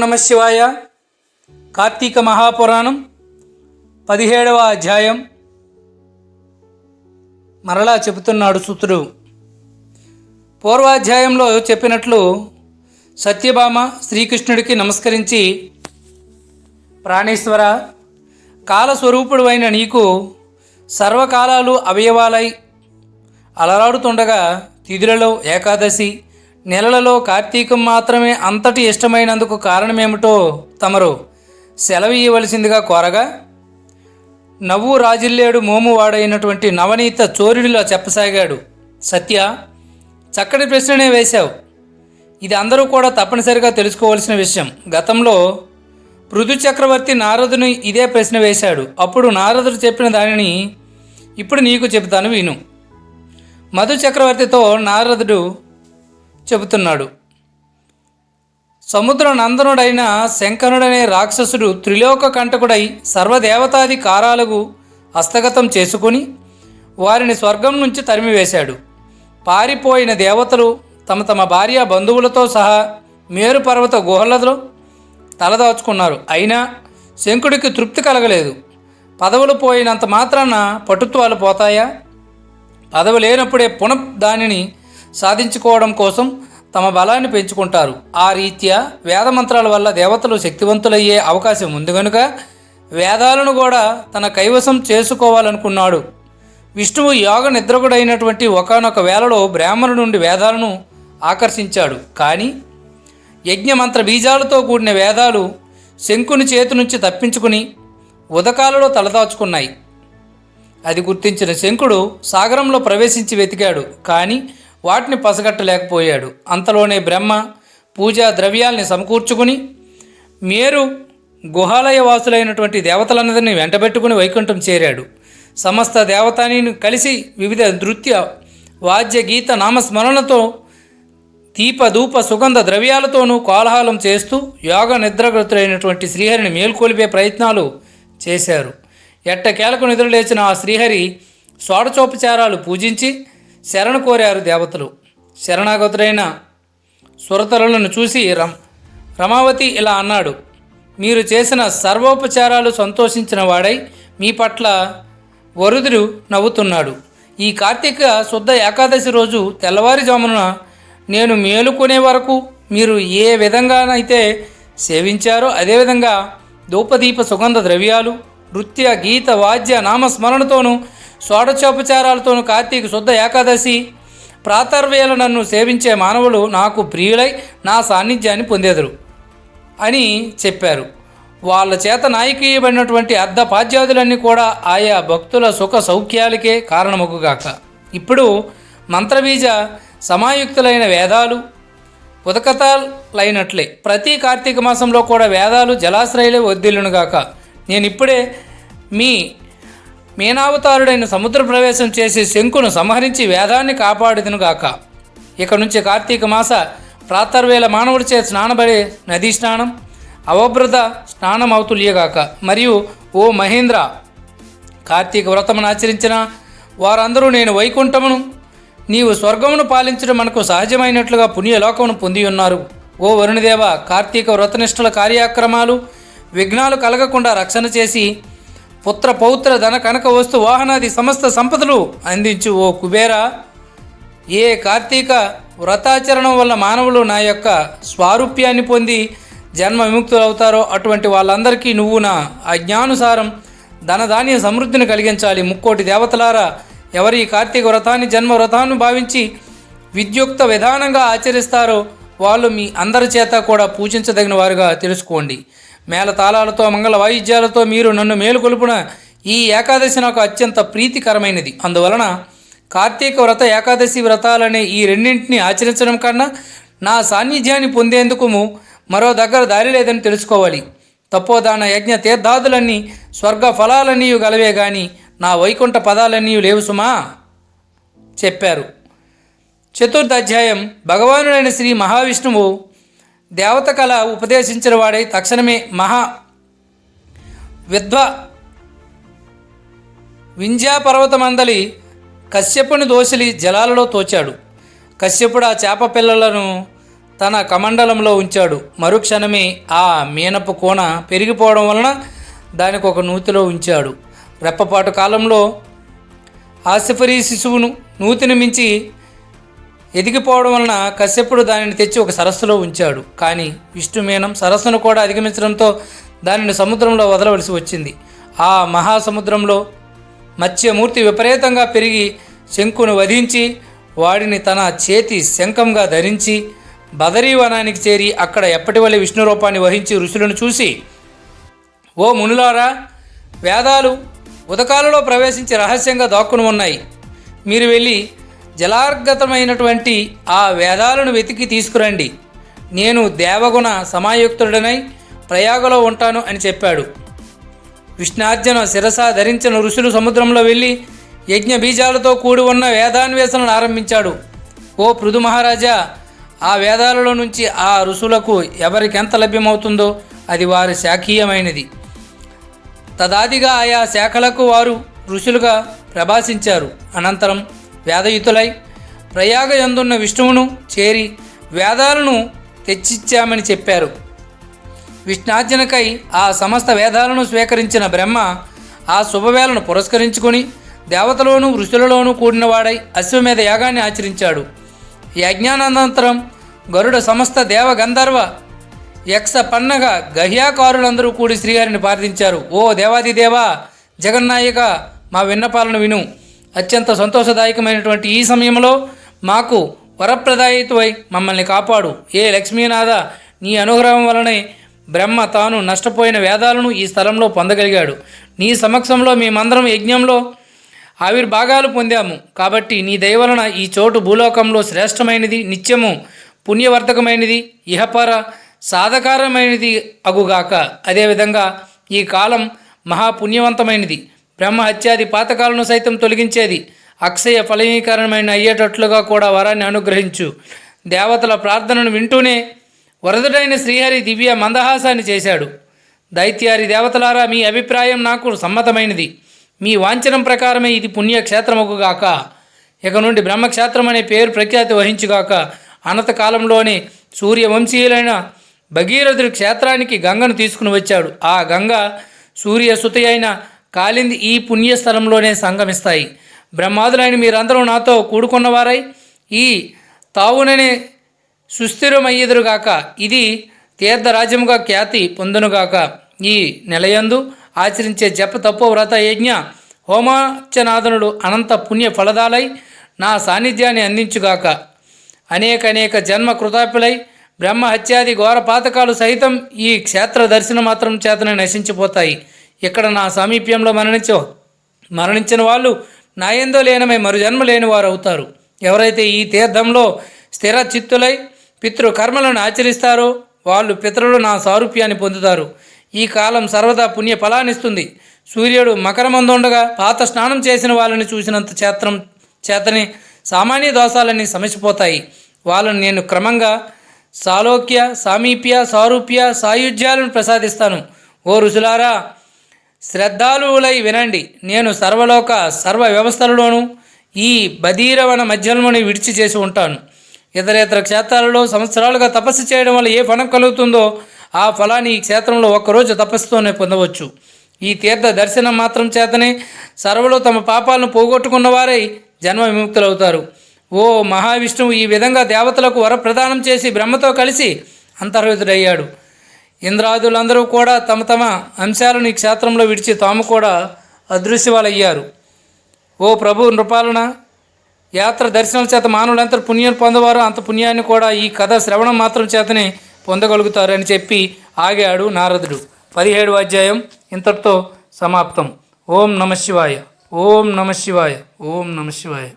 నమశివాయ కార్తీక మహాపురాణం పదిహేడవ అధ్యాయం. మరలా చెబుతున్నాడు సూత్రుడు పూర్వాధ్యాయంలో చెప్పినట్లు సత్యభామ శ్రీకృష్ణుడికి నమస్కరించి ప్రాణేశ్వర కాలస్వరూపుడు అయిన నీకు సర్వకాలాలు అవయవాలై అలరాడుతుండగా తిథులలో ఏకాదశి నెలలలో కార్తీకం మాత్రమే అంతటి ఇష్టమైనందుకు కారణమేమిటో తమరు సెలవు ఇవ్వవలసిందిగా కోరగా నవ్వు రాజిల్లేడు మోమువాడైనటువంటి నవనీత చోరుడిలా చెప్పసాగాడు. సత్య చక్కటి ప్రశ్ననే వేశావు. ఇది అందరూ కూడా తప్పనిసరిగా తెలుసుకోవాల్సిన విషయం. గతంలో పృథు చక్రవర్తి నారదుని ఇదే ప్రశ్న వేశాడు. అప్పుడు నారదుడు చెప్పిన దానిని ఇప్పుడు నీకు చెబుతాను విను. మధు చక్రవర్తితో నారదుడు చెబుతున్నాడు. సముద్ర నందనుడైన శంకరుడనే రాక్షసుడు త్రిలోక కంటకుడై సర్వదేవతాది కారాలకు హస్తగతం చేసుకుని వారిని స్వర్గం నుంచి తరిమివేశాడు. పారిపోయిన దేవతలు తమ తమ భార్య బంధువులతో సహా మేరు పర్వత గుహలలో తలదాచుకున్నారు. అయినా శంకుడికి తృప్తి కలగలేదు. పదవులు పోయినంత మాత్రాన పటుత్వాలు పోతాయా? పదవి లేనప్పుడే పునః దానిని సాధించుకోవడం కోసం తమ బలాన్ని పెంచుకుంటారు. ఆ రీత్యా వేదమంత్రాల వల్ల దేవతలు శక్తివంతులయ్యే అవకాశం ఉంది కనుక వేదాలను కూడా తన కైవసం చేసుకోవాలనుకున్నాడు. విష్ణువు యోగ నిద్రకుడైనటువంటి ఒకనొక వేళలో బ్రాహ్మణు నుండి వేదాలను ఆకర్షించాడు. కానీ యజ్ఞమంత్ర బీజాలతో కూడిన వేదాలు శంకుని చేతి నుంచి తప్పించుకుని ఉదకాలలో తలదాచుకున్నాయి. అది గుర్తించిన శంకుడు సాగరంలో ప్రవేశించి వెతికాడు. కానీ వాటిని పసగట్టలేకపోయాడు. అంతలోనే బ్రహ్మ పూజా ద్రవ్యాల్ని సమకూర్చుకుని మేరు గుహాలయ వాసులైనటువంటి దేవతలందరినీ వెంటబెట్టుకుని వైకుంఠం చేరాడు. సమస్త దేవతానిని కలిసి వివిధ నృత్య వాద్య గీత నామస్మరణతో దీప ధూప సుగంధ ద్రవ్యాలతోనూ కోలాహలం చేస్తూ యోగ నిద్రగతులైనటువంటి శ్రీహరిని మేల్కొలిపే ప్రయత్నాలు చేశారు. ఎట్టకేలకు నిద్రలేచిన ఆ శ్రీహరి షోడచోపచారాలు పూజించి శరణ కోరారు దేవతలు. శరణాగతుడైన సురతరులను చూసి రమ్ రమావతి ఇలా అన్నాడు మీరు చేసిన సర్వోపచారాలు సంతోషించిన వాడై మీ పట్ల వరుదుడు నవ్వుతున్నాడు. ఈ కార్తీక శుద్ధ ఏకాదశి రోజు తెల్లవారుజామున నేను మేలుకునే వరకు మీరు ఏ విధంగానైతే సేవించారో అదేవిధంగా ధూపదీప సుగంధ ద్రవ్యాలు నృత్య గీత వాద్య నామస్మరణతోనూ షోడచోపచారాలతోనూ కార్తీక శుద్ధ ఏకాదశి ప్రాతర్వేళ నన్ను సేవించే మానవులు నాకు ప్రియులై నా సాన్నిధ్యాన్ని పొందేదరు అని చెప్పారు. వాళ్ళ చేత నాయకీయబడినటువంటి అర్ధపాద్యాదులన్నీ కూడా ఆయా భక్తుల సుఖ సౌఖ్యాలకే కారణమగుగాక. ఇప్పుడు మంత్రబీజ సమాయుక్తులైన వేదాలు ఉదకతాలైనట్లే. ప్రతి కార్తీక మాసంలో కూడా వేదాలు జలాశ్రయలే వద్దిల్లునుగాక నేను ఇప్పుడే మీ మీనావతారుడైన సముద్ర ప్రవేశం చేసి శంకును సంహరించి వేదాన్ని కాపాడుదునుగాక ఇక నుంచి కార్తీక మాస ప్రాతర్వేళ మానవుడి చే స్నానబడే నదీ స్నానం అవభృత స్నానం అవుతుల్యగాక మరియు ఓ మహేంద్ర కార్తీక వ్రతమును ఆచరించిన వారందరూ నేను వైకుంఠమును నీవు స్వర్గమును పాలించడం మనకు సహజమైనట్లుగా పుణ్యలోకమును పొంది ఉన్నారు. ఓ వరుణదేవ కార్తీక వ్రతనిష్ఠుల కార్యక్రమాలు విఘ్నాలు కలగకుండా రక్షణ చేసి పుత్ర పౌత్ర ధన కనక వస్తు వాహనాది సమస్త సంపదలు అందించు ఓ కుబేర. ఏ కార్తీక వ్రతాచరణం వల్ల మానవులు నా యొక్క స్వారూప్యాన్ని పొంది జన్మ విముక్తులవుతారో అటువంటి వాళ్ళందరికీ నువ్వు నా అజ్ఞానుసారం ధనధాన్య సమృద్ధిని కలిగించాలి. ముక్కోటి దేవతలారా ఎవరి కార్తీక వ్రతాన్ని జన్మ వ్రతాన్ని భావించి విద్యుక్త విధానంగా ఆచరిస్తారో వాళ్ళు మీ అందరి చేత కూడా పూజించదగిన వారుగా తెలుసుకోండి. మేళ తాళాలతో మంగళ వాయిద్యాలతో మీరు నన్ను మేలుకొలుపున ఈ ఏకాదశి నాకు అత్యంత ప్రీతికరమైనది. అందువలన కార్తీక వ్రత ఏకాదశి వ్రతాలనే ఈ రెండింటిని ఆచరించడం కన్నా నా సాన్నిధ్యాన్ని పొందేందుకు మరో దగ్గర దారి లేదని తెలుసుకోవాలి. తపోదాన యజ్ఞ తీర్థాదులన్నీ స్వర్గ ఫలాలన్నీ గలవే గాని నా వైకుంఠ పదాలన్నీ లేవు సుమా చెప్పారు. చతుర్థ అధ్యాయం భగవానుడైన శ్రీ మహావిష్ణువు దేవత కళ ఉపదేశించిన వాడై తక్షణమే మహా విద్వ వింధ్యా పర్వతమందలి కశ్యపుని దోసిలి జలాలలో తోచాడు. కశ్యపుడు ఆ చేప పిల్లలను తన కమండలంలో ఉంచాడు. మరుక్షణమే ఆ మీనపు కోణ పెరిగిపోవడం వలన దానికి ఒక నూతిలో ఉంచాడు. రెప్పపాటు కాలంలో ఆసిఫరీ శిశువును నూతిని మించి ఎదిగిపోవడం వలన కశ్యపుడు దానిని తెచ్చి ఒక సరస్సులో ఉంచాడు. కానీ విష్ణుమేనం సరస్సును కూడా అధిగమించడంతో దానిని సముద్రంలో వదలవలసి వచ్చింది. ఆ మహాసముద్రంలో మత్స్యమూర్తి విపరీతంగా పెరిగి శంకును వధించి వాడిని తన చేతి శంఖంగా ధరించి బదరీవనానికి చేరి అక్కడ ఎప్పటి విష్ణు రూపాన్ని వహించి ఋషులను చూసి ఓ మునులారా వేదాలు ఉదకాలలో ప్రవేశించి రహస్యంగా దాక్కుని ఉన్నాయి. మీరు వెళ్ళి జలార్గతమైనటువంటి ఆ వేదాలను వెతికి తీసుకురండి. నేను దేవగుణ సమాయుక్తుడనై ప్రయాగలో ఉంటాను అని చెప్పాడు. విష్ణార్జన శిరస ధరించిన ఋషులు సముద్రంలో వెళ్ళి యజ్ఞ బీజాలతో కూడి ఉన్న వేదాన్వేషణను ఆరంభించాడు. ఓ పృథు మహారాజా ఆ వేదాలలో నుంచి ఆ ఋషులకు ఎవరికెంత లభ్యమవుతుందో అది వారి శాఖీయమైనది. తదాదిగా ఆయా శాఖలకు వారు ఋషులుగా ప్రభాసించారు. అనంతరం వేదయుతులై ప్రయాగ యందున్న విష్ణువును చేరి వేదాలను తెచ్చిచ్చామని చెప్పారు. విష్ణార్జనకై ఆ సమస్త వేదాలను స్వీకరించిన బ్రహ్మ ఆ శుభవేళను పురస్కరించుకొని దేవతలోనూ ఋషులలోనూ కూడినవాడై అశ్వమేధ యాగాన్ని ఆచరించాడు. యజ్ఞానంతరం గరుడ సమస్త దేవ గంధర్వ యక్ష పన్నగ గహ్యాకారులందరూ కూడి శ్రీహరిని ప్రార్థించారు ఓ దేవాదిదేవా జగన్నాయక మా విన్నపాలను విను. అత్యంత సంతోషదాయకమైనటువంటి ఈ సమయంలో మాకు వరప్రదాయితువై మమ్మల్ని కాపాడు. ఏ లక్ష్మీనాథ నీ అనుగ్రహం వలనే బ్రహ్మ తాను నష్టపోయిన వేదాలను ఈ స్థలంలో పొందగలిగాడు. నీ సమక్షంలో మేమందరం యజ్ఞంలో ఆవిర్భాగాలు పొందాము. కాబట్టి నీ దయవలన ఈ చోటు భూలోకంలో శ్రేష్టమైనది నిత్యము పుణ్యవర్ధకమైనది ఇహపర సాధకారమైనది అగుగాక. అదేవిధంగా ఈ కాలం మహాపుణ్యవంతమైనది బ్రహ్మహత్యాది పాతకాలను సైతం తొలగించేది. అక్షయ ఫలనీకరణమైన అయ్యేటట్లుగా కూడా వరాన్ని అనుగ్రహించు. దేవతల ప్రార్థనను వింటూనే వరదుడైన శ్రీహరి దివ్య మందహాసాన్ని చేశాడు. దైత్యారి దేవతలారా మీ అభిప్రాయం నాకు సమ్మతమైనది. మీ వాంఛనం ప్రకారమే ఇది పుణ్యక్షేత్రముగాక ఇక నుండి బ్రహ్మక్షేత్రం అనే పేరు ప్రఖ్యాతి వహించుగాక. అనంతకాలంలోనే సూర్యవంశీయులైన భగీరథుడి క్షేత్రానికి గంగను తీసుకుని వచ్చాడు. ఆ గంగ సూర్యసుతి అయిన కాలింది ఈ పుణ్యస్థలంలోనే సంగమిస్తాయి. బ్రహ్మాదులైన మీరందరూ నాతో కూడుకున్నవారై ఈ తావుననే సుస్థిరమయ్యేదురుగాక ఇది తీర్థరాజ్యముగా ఖ్యాతి పొందునుగాక. ఈ నెలయందు ఆచరించే జప తప్పు వ్రత యజ్ఞ హోమార్చనాదనుడు అనంత పుణ్య ఫలదాలై నా సాన్నిధ్యాన్ని అందించుగాక. అనేక అనేక జన్మ కృతాపులై బ్రహ్మ హత్యాది ఘోర పాతకాలు సైతం ఈ క్షేత్ర దర్శన మాత్రం చేతనే నశించిపోతాయి. ఇక్కడ నా సామీప్యంలో మరణించో మరణించిన వాళ్ళు నాయందో లేనమే మరు జన్మ లేని వారు అవుతారు. ఎవరైతే ఈ తీర్థంలో స్థిర చిత్తులై పితృ కర్మలను ఆచరిస్తారో వాళ్ళు పితరులు నా సారూప్యాన్ని పొందుతారు. ఈ కాలం సర్వదా పుణ్య ఫలాన్నిస్తుంది సూర్యుడు మకరమందుండగా పాత స్నానం చేసిన వాళ్ళని చూసినంత చేత్రం చేతని సామాన్య దోషాలన్నీ సమసిపోతాయి. వాళ్ళని నేను క్రమంగా సాలోక్య సామీప్య సారూప్య సాయుధ్యాలను ప్రసాదిస్తాను. ఓ రుచులారా శ్రద్ధాలువులై వినండి. నేను సర్వలోక సర్వ వ్యవస్థలలోనూ ఈ బదీరవన మధ్యలోని విడిచి చేసి ఉంటాను. ఇతరేతర ఇతర క్షేత్రాలలో సంవత్సరాలుగా తపస్సు చేయడం వల్ల ఏ ఫలం కలుగుతుందో ఆ ఫలాన్ని ఈ క్షేత్రంలో ఒక్కరోజు తపస్సుతోనే పొందవచ్చు. ఈ తీర్థ దర్శనం మాత్రం చేతనే సర్వలో తమ పాపాలను పోగొట్టుకున్న వారై జన్మ విముక్తులవుతారు. ఓ మహావిష్ణువు ఈ విధంగా దేవతలకు వర ప్రదానం చేసి బ్రహ్మతో కలిసి అంతర్హితుడయ్యాడు ఇంద్రాదులందరూ కూడా తమ తమ అంశాలను ఈ క్షేత్రంలో విడిచి తాము కూడా అదృశ్యవాలయ్యారు. ఓ ప్రభు నృపాలన యాత్ర దర్శనం చేత మానవులు ఎంత పుణ్యం పొందవారో అంత పుణ్యాన్ని కూడా ఈ కథ శ్రవణం మాత్రం చేతనే పొందగలుగుతారు అని చెప్పి ఆగాడు నారదుడు. పదిహేడు అధ్యాయం ఇంతటితో సమాప్తం. ఓం నమ శివాయ ఓం నమ శివాయ ఓం నమ శివాయ.